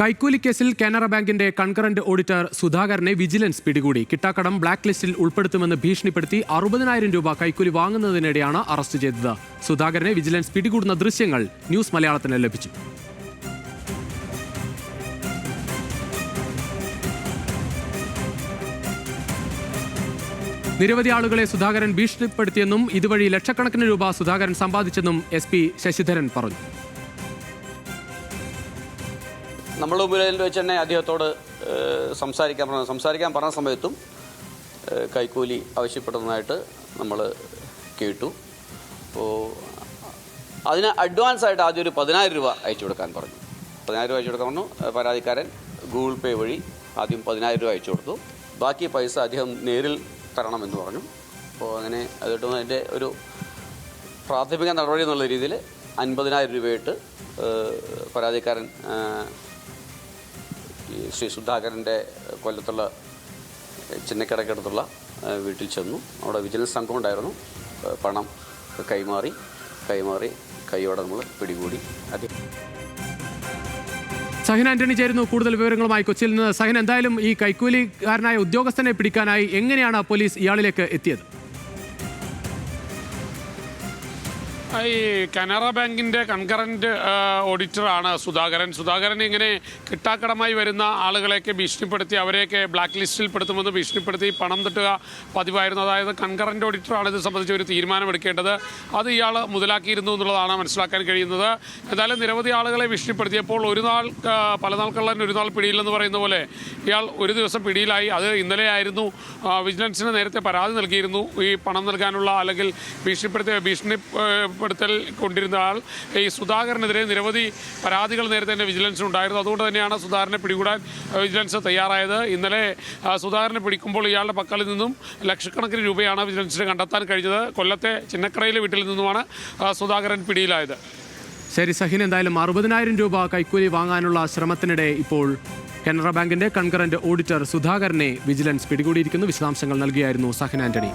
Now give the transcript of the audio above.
കൈക്കൂലി കേസിൽ കാനറ ബാങ്കിന്റെ കൺകറന്റ് ഓഡിറ്റർ സുധാകരനെ വിജിലൻസ് പിടികൂടി. കിട്ടാക്കടം ബ്ലാക്ക് ലിസ്റ്റിൽ ഉൾപ്പെടുത്തുമെന്ന് ഭീഷണിപ്പെടുത്തി അറുപതിനായിരം രൂപ കൈക്കൂലി വാങ്ങുന്നതിനിടെയാണ് അറസ്റ്റ് ചെയ്തത്. സുധാകരനെ വിജിലൻസ് പിടികൂടുന്ന ദൃശ്യങ്ങൾ ന്യൂസ് മലയാളത്തിന് ലഭിച്ചു. നിരവധി ആളുകളെ സുധാകരൻ ഭീഷണിപ്പെടുത്തിയെന്നും ഇതുവഴി ലക്ഷക്കണക്കിന് രൂപ സുധാകരൻ സമ്പാദിച്ചെന്നും എസ് ശശിധരൻ പറഞ്ഞു. നമ്മൾ മുമ്പിൽ വെച്ച് തന്നെ അദ്ദേഹത്തോട് സംസാരിക്കാൻ പറഞ്ഞ സംസാരിക്കാൻ പറഞ്ഞ സമയത്തും കൈക്കൂലി ആവശ്യപ്പെടുന്നതായിട്ട് നമ്മൾ കേട്ടു. അപ്പോൾ അതിന് അഡ്വാൻസ് ആയിട്ട് ആദ്യം ഒരു പതിനായിരം രൂപ അയച്ചു കൊടുക്കാൻ പറഞ്ഞു. പതിനായിരം രൂപ അയച്ചു കൊടുക്കാൻ പറഞ്ഞു. പരാതിക്കാരൻ ഗൂഗിൾ പേ വഴി ആദ്യം പതിനായിരം രൂപ അയച്ചു കൊടുത്തു. ബാക്കി പൈസ അദ്ദേഹം നേരിൽ തരണമെന്ന് പറഞ്ഞു. അപ്പോൾ അങ്ങനെ അതിട്ട് അതിന്റെ ഒരു പ്രാഥമിക നടപടി എന്നുള്ള രീതിയിൽ അൻപതിനായിരം രൂപയായിട്ട് പരാതിക്കാരൻ ശ്രീ സുധാകരന്റെ കൊല്ലത്തുള്ള ചിന്നക്കടക്കടുത്തുള്ള വീട്ടിൽ ചെന്നു. അവിടെ വിജിലൻസ് സംഘം ഉണ്ടായിരുന്നു പണം കൈമാറി കൈമാറി കൈയോടെ നമ്മൾ പിടികൂടി. അദ്ദേഹം സഹിൻ ആന്റണി ചേരുന്നു. കൂടുതൽ വിവരങ്ങളുമായി കൊച്ചിയിൽ നിന്ന് സഹിൻ എന്തായാലും ഈ കൈക്കൂലിക്കാരനായ ഉദ്യോഗസ്ഥനെ പിടിക്കാനായി എങ്ങനെയാണ് പോലീസ് ഇയാളിലേക്ക് എത്തിയത്? ഈ കനറ ബാങ്കിന്റെ കൺകറന്റ് ഓഡിറ്ററാണ് സുധാകരൻ. സുധാകരൻ ഇങ്ങനെ കിട്ടാക്കടമായി വരുന്ന ആളുകളെയൊക്കെ ഭീഷണിപ്പെടുത്തി അവരെയൊക്കെ ബ്ലാക്ക് ലിസ്റ്റിൽ പെടുത്തുമെന്ന് ഭീഷണിപ്പെടുത്തി പണം തട്ടുക പതിവായിരുന്നു. അതായത് കൺകറന്റ് ഓഡിറ്ററാണ് ഇത് സംബന്ധിച്ച് ഒരു തീരുമാനമെടുക്കേണ്ടത്. അത് ഇയാൾ മുതലാക്കിയിരുന്നു എന്നുള്ളതാണ് മനസ്സിലാക്കാൻ കഴിയുന്നത്. എന്തായാലും നിരവധി ആളുകളെ ഭീഷണിപ്പെടുത്തിയപ്പോൾ ഒരു നാൾ പല നാൾ കള്ളൻ ഒരു നാൾ പിടിയില്ലെന്ന് പറയുന്ന പോലെ ഇയാൾ ഒരു ദിവസം പിടിയിലായി. അത് ഇന്നലെ ആയിരുന്നു. വിജിലൻസിന് നേരത്തെ പരാതി നൽകിയിരുന്നു. ഈ പണം നൽകാനുള്ള അല്ലെങ്കിൽ ഭീഷണിപ്പെടുത്തിയ ഭീഷണിപ്പെടുത്തൽ കൊണ്ടിരുന്ന ആൾ ഈ സുധാകരനെതിരെ നിരവധി പരാതികൾ നേരത്തെ തന്നെ വിജിലൻസിന് ഉണ്ടായിരുന്നു. അതുകൊണ്ട് തന്നെയാണ് സുധാകരനെ പിടികൂടാൻ വിജിലൻസ് തയ്യാറായത്. ഇന്നലെ സുധാകരനെ പിടിക്കുമ്പോൾ ഇയാളുടെ പക്കലിൽ നിന്നും ലക്ഷക്കണക്കിന് രൂപയാണ് വിജിലൻസിന് കണ്ടെത്താൻ കഴിഞ്ഞത്. കൊല്ലത്തെ ചിന്നക്കടയിലെ വീട്ടിൽ നിന്നുമാണ് സുധാകരൻ പിടിയിലായത്. ശരി സഹിൻ. എന്തായാലും അറുപതിനായിരം രൂപ കൈക്കൂലി വാങ്ങാനുള്ള ശ്രമത്തിനിടെ ഇപ്പോൾ കനറ ബാങ്കിന്റെ കൺകറന്റ് ഓഡിറ്റർ സുധാകരനെ വിജിലൻസ് പിടികൂടിയിരിക്കുന്നു. വിശദാംശങ്ങൾ നൽകിയായിരുന്നു സഹിൻ ആന്റണി.